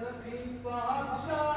The Bob Show.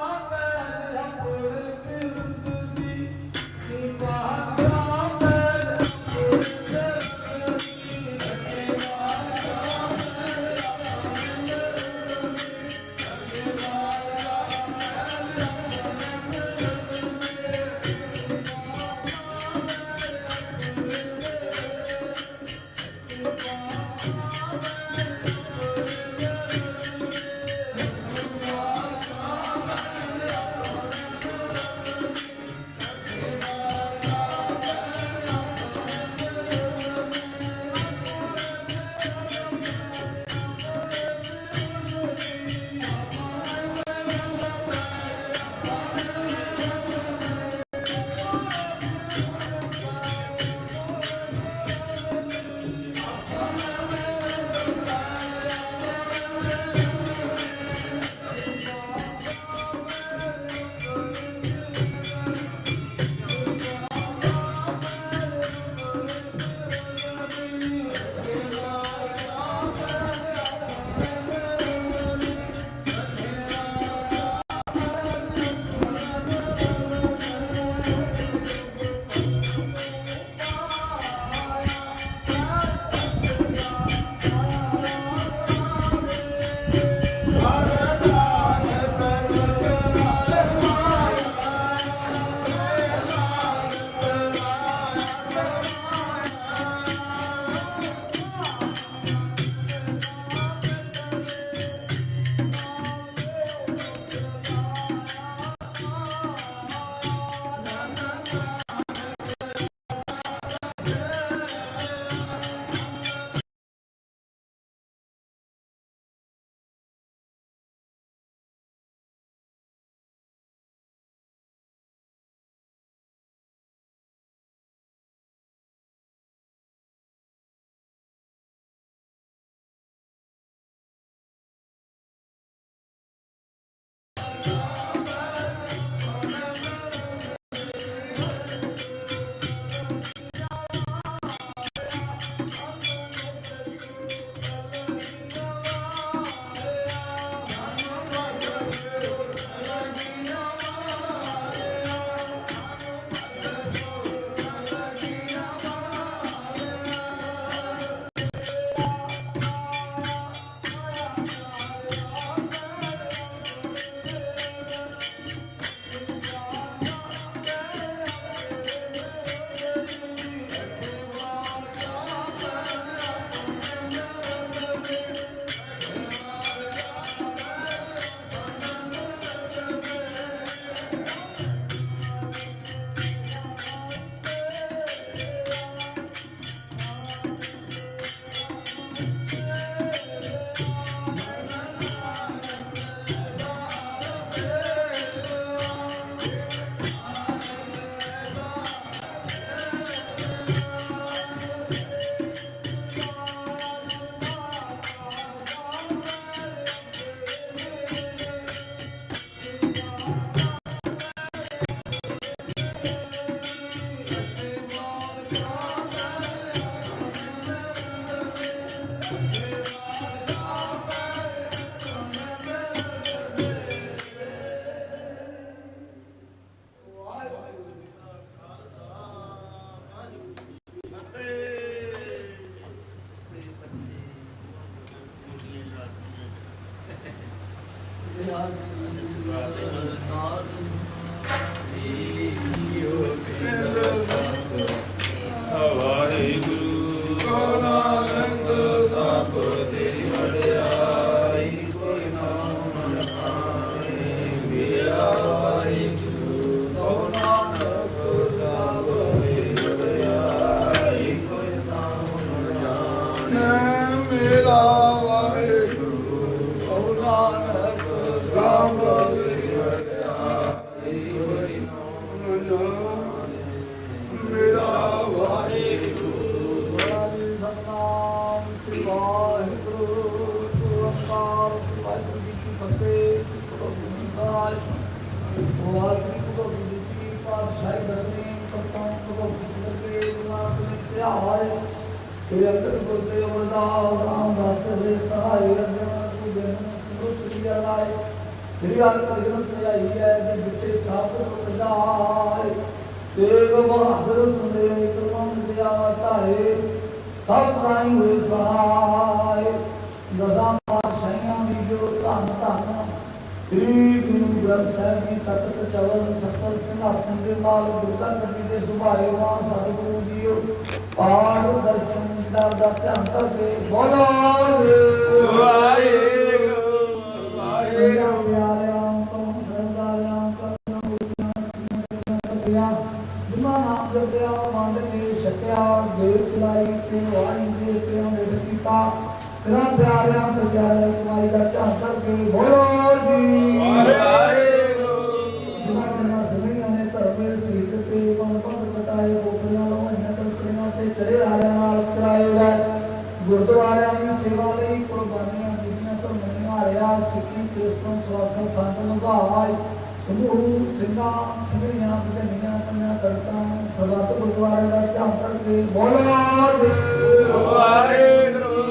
Waheguru ji ਕੀ ਪਾਤਸ਼ਾਹੀ ਦਸਵੀਂ ਪ੍ਰਥਮ ਭਗਵਤ ਸਿੰਘ ਦੇ ਗੁਰਨਾਮ ਦੇ ਧਿਆਏ ਤੇ ਅੰਦਰ ਗੁਰਦੇ ਅਮਰਦਾਸ ਰਾਮਦਾਸ ਦੇ ਸਹਾਈ ਅਰਜਨ ਪੂਜਨ ਸਿਮਰ ਸ੍ਰੀ ਅਲਾਈ ਮੇਰੀ ਗੱਲ ਕਰਿਸ਼ਨ ਤੇ ਆਈ ਹੈ ਜੇ ਬਿੱਟੇ ਸਭ ਤੋਂ ਵਧਾਏ ਤੇਗ ਬਹਾਦਰ ਸੁਨੇ ਕਰਮਨ ਦਿਆ ਵਤਾਏ ਸਭ ਥਾਈ ਹੋਏ ਸਹਾਏ ਦਸਾਂ ਪਾਤਸ਼ਾਹੀਆਂ ਦੀ ਜੋ ਧੰਨ ਧੰਨ ਸ੍ਰੀ ਗੁਰੂ ਗ੍ਰੰਥ ਸਾਹਿਬ ਜੀ, ਤਖਤ ਚਵਨ ਸਤਲ ਸਿੰਘਾਸਨ ਦੇ ਮਾਲ ਦੁਰਗਾ ਕਤੀ ਦੇ ਸੁਭਾਏ ਵਾਂ ਸਤਿਗੁਰੂ ਜੀਓ। ਪਾਠ ਦਰਸ਼ਨ ਦਰ ਦਾ ਧਿਆਨ ਕਰਕੇ ਬੋਲੋ। ਵਾਹਿਗੁਰੂ ਵਾਹਿਗੁਰੂ ਪਿਆਰਿਆਂ ਤੋਂ, ਸਰਦਾਰਿਆਂ ਕਰਮ ਕਰਦਿਆਂ ਜਿਨ੍ਹਾਂ ਨਾਮ ਜਪਿਆ ਮੰਨ ਕੇ ਛਕਿਆ, ਦੇਵ ਚਲਾਈ ਤੇ ਵਾਹੀ ਦੇ ਪਿਓ ਨੇ ਕੀਤਾ। ਤੇਰਾ ਪਿਆਰਿਆਂ ਸਜਾਇਆ ਕਮਾਈ ਦਾ ਧਿਆਨ ਕਰਕੇ ਬੋਲੋ ਜੀ। ਵਾਹਿਗੁਰੂ ਸਿੱਖੀ ਕ੍ਰਿਸਤਨ ਸਵਾਸਨ ਸੰਤ ਨਿਭਾਏ ਸਮੂਹ ਸਿੰਘਾਂ ਸਿੰਘੀਆਂ ਬਧਨੀਆਂ ਕੰਨਾਂ ਕਰਤਾਂ ਸਬਤ ਗੁਰਦੁਆਰੇ ਦਾ ਧਿਆਨ ਕਰਕੇ ਬੋਲੋ ਜੀ। ਵਾਹਿਗੁਰੂ।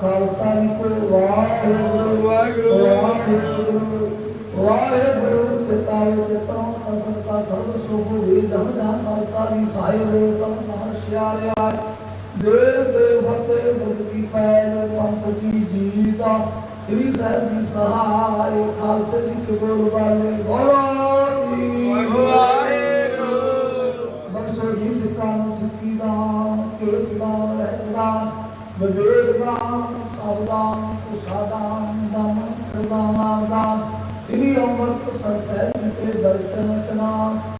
ਖਾਲਸਾ ਜੀ ਕੀ ਵਾਹਿਗੁਰੂ ਵਾਹਿਗੁਰੂ। ਵਾਹਿਗੁਰੂ। ਚਿਤਾਵੇ ਚਿਤੋਂ ਅਸਰ ਕਾ ਸਰਬ ਸੁਭ ਵੀ ਜਹ ਜਹ ਖਾਲਸਾ ਜੀ ਸਾਹਿਬ। ਸਹਾਇ ਖਾਲਸੇ ਜੀ ਕੇ ਬਾਲੇ ਬੋਲੋ ਜੀ ਵਾਹਿਗੁਰੂ ਬਖਸ਼ੋ ਜੀ ਸਿੱਖਾਂ ਨੂੰ ਸਿੱਖੀ ਦਾਨ ਕੇਸ ਦਾਨ ਰਹਿਤ ਦਾਨ ਵਿਵੇਕ ਦਾਨ ਸਾਵਧਾਨ ਕੁਸ਼ਾਦਾਨ ਦਮ ਸਰਦਾਨ ਨਾਮਦਾਨ ਸ੍ਰੀ ਅੰਮ੍ਰਿਤਸਰ ਸਾਹਿਬ ਦੇ ਦਰਸ਼ਨ ਚਨਾ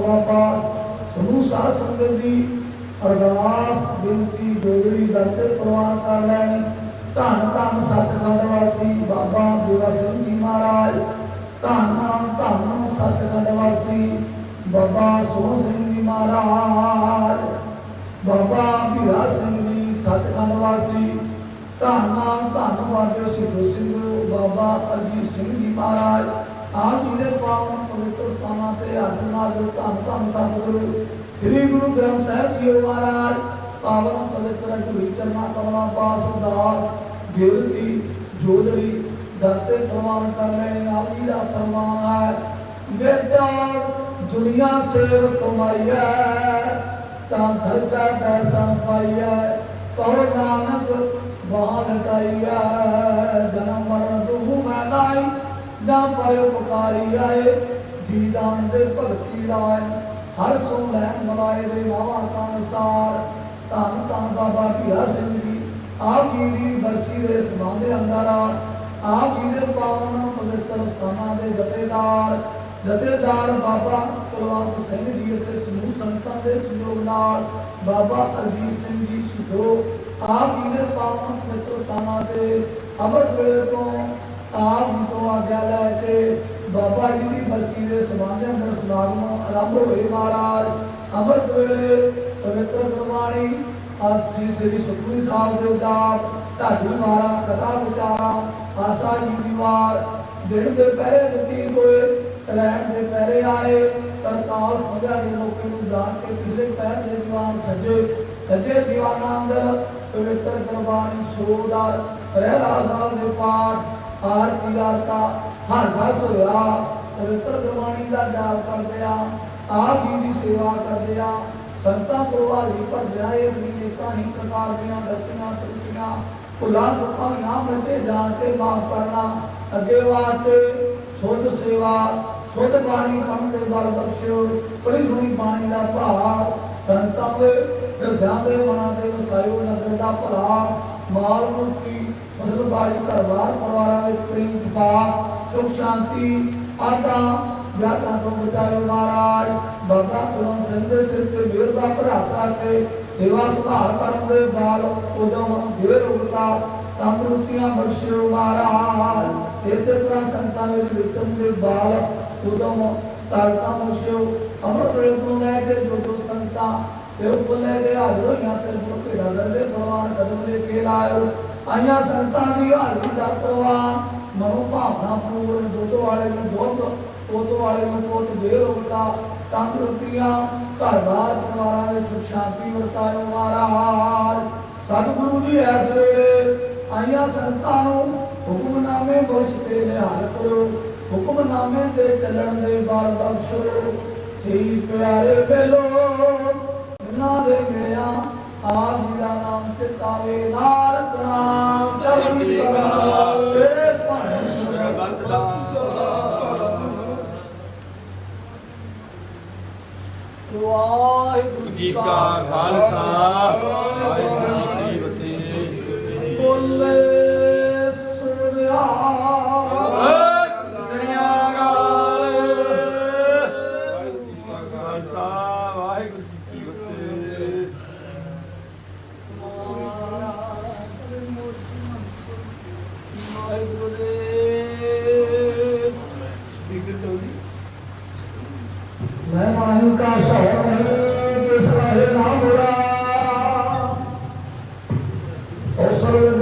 ਵਿਚਰਨਾ ਪਾਠ ਸਮੂਹ ਸਾਧ ਸੰਗਤ ਦੀ ਅਰਦਾਸ, ਬੇਨਤੀ ਜੋੜੀ ਦਰਤੇ ਪ੍ਰਵਾਨ ਕਰ ਲੈਣੀ। ਧੰਨ ਧੰਨ ਸਤਿਗੁਰ ਵਾਸੀ ਬਾਬਾ ਦੇਵਾ ਸਿੰਘ ਜੀ ਮਹਾਰਾਜ। ਧੰਨ ਧੰਨ ਸਤਿਗੁਰ ਵਾਸੀ ਬਾਬਾ ਸੋਹਣ ਸਿੰਘ ਜੀ ਮਹਾਰਾਜ। ਬਾਬਾ ਭੀਰਾ ਸਿੰਘ ਜੀ ਸਤਿਗੁਰ ਵਾਸੀ। ਧੰਨ ਧੰਨ ਬਾਬੇ ਸਿੱਧੂ ਸਿੰਘ, ਬਾਬਾ ਅਰਜੀਤ ਸਿੰਘ ਜੀ ਮਹਾਰਾਜ। ਆਪ ਜੀ ਪਾਵਨ ਪਵਿੱਤਰ ਸਥਾਨਾਂ ਤੇ ਅੱਜ ਨਾਲ ਧੰਨ ਧੰਨ ਸਤਿਗੁਰੂ ਸ੍ਰੀ ਗੁਰੂ ਗ੍ਰੰਥ ਸਾਹਿਬ ਜੀ ਮਹਾਰਾਜ, ਪਾਵਨ ਪਵਿੱਤਰ ਜੁੜੀ ਚਰਨਾ ਕਮਲਾ ਪਾਸ ਦਾਸ ਬੇਨਤੀ ਜੋਦੜੀ ਦਾਤੇ ਪ੍ਰਮਾਨ ਕਰ ਲੈਣੇ, ਆਪ ਜੀ ਦਾ ਪ੍ਰਮਾਨ ਹੈ ਵੇਚਾਰ ਦੁਨੀਆ ਸੇਵ ਕਮਾਈਐ, ਤਾਂ ਧਰਤਾ ਪੈਸਾ ਪਾਈਐ ਕਹੋ ਨਾਨਕ ਵਾਹ ਲਟਾਈਐ, ਜਨਮ ਮਰਨ ਤੂੰ ਮੈਂ ਲਾਈ ਜਨ ਪਾਇ ਪੁਕਾਰੀ ਆਏ ਦੀਦਾਨ ਦੇ ਭਗਤੀ ਰਾਏ ਹਰ ਸੋ ਲੈਣ ਮਲਾਏ ਦੇ ਮਾਵਾ ਕਾ ਅਨਸਾਰ ਧੰਨ ਧੰਨ ਬਾਬਾ ਭੀਰਾ ਸਿੰਘ ਜੀ, ਆਪ ਜੀ ਦੀ ਬਰਸੀ ਦੇ ਸਬੰਧ ਅੰਦਰ ਆਪ ਜੀ ਦੇ ਪਾਵਨ ਪਵਿੱਤਰ ਸਥਾਨਾਂ ਦੇ ਜਥੇਦਾਰ। ਜਥੇਦਾਰ ਬਾਬਾ ਕੁਲਵੰਤ ਸਿੰਘ ਜੀ ਅਤੇ ਸਮੂਹ ਸੰਗਤਾਂ ਦੇ ਸਹਿਯੋਗ ਨਾਲ ਬਾਬਾ ਅਰਜੀਤ ਸਿੰਘ ਜੀ ਸਿੱਧੋ ਆਪ ਜੀ ਦੇ ਪਾਵਨ ਪਵਿੱਤਰ ਸਥਾਨਾਂ ਤੇ ਅੰਮ੍ਰਿਤ ਵੇਲੇ ਤੋਂ ਆਪ ਜੀ ਤੋਂ ਆਗਿਆ ਲੈ ਕੇ ਬਾਬਾ ਜੀ ਦੀ ਬਰਸੀ ਦੇ ਸਬੰਧ ਅੰਦਰ ਸਮਾਗਮ ਆਰੰਭ ਹੋਏ ਮਹਾਰਾਜ। ਅੰਮ੍ਰਿਤ ਵੇਲੇ ਪਵਿੱਤਰ ਗੁਰਬਾਣੀ ਆਸੀ ਸ੍ਰੀ ਸੁਖਮਨੀ ਸਾਹਿਬ ਦੇ ਜਾਪ ਢਾਡੀ ਮਾਰਾ ਕਥਾ ਵਿਚਾਰਾ ਆਸਾ ਜੀ ਦੀ ਵਾਰ ਦਿਨ ਦੇ ਪਹਿਰੇ ਬਤੀਤ ਹੋਏ, ਰਹਿਣ ਦੇ ਪਹਿਰੇ ਆਏ ਤਰਕਾਲ ਸੰਧਿਆ ਦੇ ਮੌਕੇ ਨੂੰ ਜਾਣ ਕੇ ਪਿਛਲੇ ਪਹਿਰ ਦੇ ਦੀਵਾਨ ਸੱਜੇ। ਸੱਜੇ ਦੀਵਾਨਾਂ ਅੰਦਰ ਪਵਿੱਤਰ ਗੁਰਬਾਣੀ ਸੋਦਾਰ ਰਹਿਰਾ ਸਾਹਿਬ ਦੇ ਪਾਠ ਆਰਤੀ ਆਰਤਾ ਹਰ ਘਰ ਹੋਇਆ, ਪਵਿੱਤਰ ਗੁਰਬਾਣੀ ਦਾ ਜਾਪ ਕਰਦੇ ਆ, ਆਪ ਜੀ ਦੀ ਸੇਵਾ ਕਰਦੇ ਆ, ਸੰਤਾਂ ਪ੍ਰਵਾਹੀ ਭਰਦਿਆ ਇਹ ਮਹੀਨੇ ਕਾਹੀਂ ਪ੍ਰਕਾਰ ਦੀਆਂ ਗਲਤੀਆਂ ਤਰੁੱਟੀਆਂ ਭੁੱਲਾਂ ਚੁੱਕਾਂ ਬੱਚੇ ਜਾਣ ਕੇ ਮਾਫ ਕਰਨਾ, ਅੱਗੇ ਵਾਸਤੇ ਸੁੱਧ ਸੇਵਾ, ਸੁੱਧ ਬਾਣੀ ਪੜ੍ਹਨ ਦੇ ਬਲ ਬਖਸ਼ਿਓ ਬੜੀ ਸੁਣੀ ਬਾਣੀ ਦਾ ਭਾਰ, ਸੰਤਾਂ ਦੇ ਹਿਰਦਿਆਂ ਦੇ ਮਨਾਂ ਦੇ ਵਸਾਇਓ, ਨਗਰ ਦਾ ਭਲਾ, ਮਾਲ ਮੁਕਤੀ ਮਤਲਬ ਬਾੜੀ ਘਰ-ਬਾਰ ਪਰਿਵਾਰਾਂ ਵਿੱਚ ਪ੍ਰੇਮ ਜਪਾ ਸੁਖ, ਸ਼ਾਂਤੀ ਆਦਾ ਵਿਆਹਾਂ ਤੋਂ ਬਚਾਇਓ ਮਹਾਰਾਜ। ਬਾਬਾ ਕੁਲਨ ਸਿੰਘ ਦੇ ਸਿਰ ਤੇ ਮਿਹਰ ਦਾ ਭਰਾਤਾ ਕੇ ਸੇਵਾ ਸੁਭਾਅ ਕਰਨ ਦੇ ਬਾਲ ਉਦਮ ਦੇਰ ਉਗਤਾ। ਤੰਦਰੁਸਤੀਆਂ ਬਖਸ਼ਿਓ ਮਹਾਰਾਜ। ਇਸੇ ਤਰ੍ਹਾਂ ਸੰਤਾਂ ਵਿੱਚ ਵਿਕਰਮ ਦੇ ਬਾਲ ਉਦਮ ਤਾਕਤਾਂ ਬਖਸ਼ਿਓ। ਅਮਰ ਵੇਲੇ ਤੋਂ ਲੈ ਕੇ ਜੋ ਸੰਤਾਂ ਤੇ ਉੱਪਰ ਲੈ ਹਾਜ਼ਰ ਹੋਈਆਂ ਤੇ ਮੁੜ ਦੇ ਪ੍ਰਵਾਨ ਕਦਮ ਲੈ ਕੇ ਲਾਇਓ। ਆਈਆਂ ਸੰਤਾਂ ਦੀ ਹਾਜ਼ਰੀ ਦਾ ਪ੍ਰਵਾਨ ਮਨੋ ਭਾਵਨਾ ਪੂਰਨ, ਦੁੱਧ ਵਾਲੇ ਨੂੰ ਦੁੱਧ, ਪੁੱਤ ਵਾਲੇ ਨੂੰ ਪੁੱਤ ਦੇ ਰੋਗਤਾ ਤੰਦਰੁਸਤੀਆਂ ਘਰ-ਬਾਰ ਪਰਿਵਾਰਾਂ ਵਿੱਚ ਸ਼ਾਂਤੀ ਵਰਤਾਇਓ ਮਹਾਰਾਜ ਸਤਿਗੁਰੂ ਜੀ, ਇਸ ਵੇਲੇ ਆਈਆਂ ਸੰਤਾਂ ਨੂੰ ਹੁਕਮਨਾਮੇ ਬਖਸ਼ ਨਿਹਾਲ ਕਰੋ। ਹੁਕਮਨਾਮੇ ਤੇ ਚੱਲਣ ਦੇ ਬਲ ਬਖਸ਼ੋ। ਸਹੀ ਪਿਆਰੇ ਬੇਲੋ ਇਹਨਾਂ ਦੇ ਮਿਲਿਆ ਜੀ ਦਾ ਨਾਮ ਚਿਤਾਵੇ ਨਾਨਕ ਨਾਮ ਚੜ੍ਹਦੀ ਕਲਾ ਤੇ ਭਾਣੇ ਬੰਦ ਦਾ ਵਾਹਿਗੁਰੂ ਜੀ ਕਾ ਖਾਲਸਾ ਵਾਹਿਗੁਰੂ ਜੀ ਕੀ ਫਤਿਹ। ਬੋਲੇ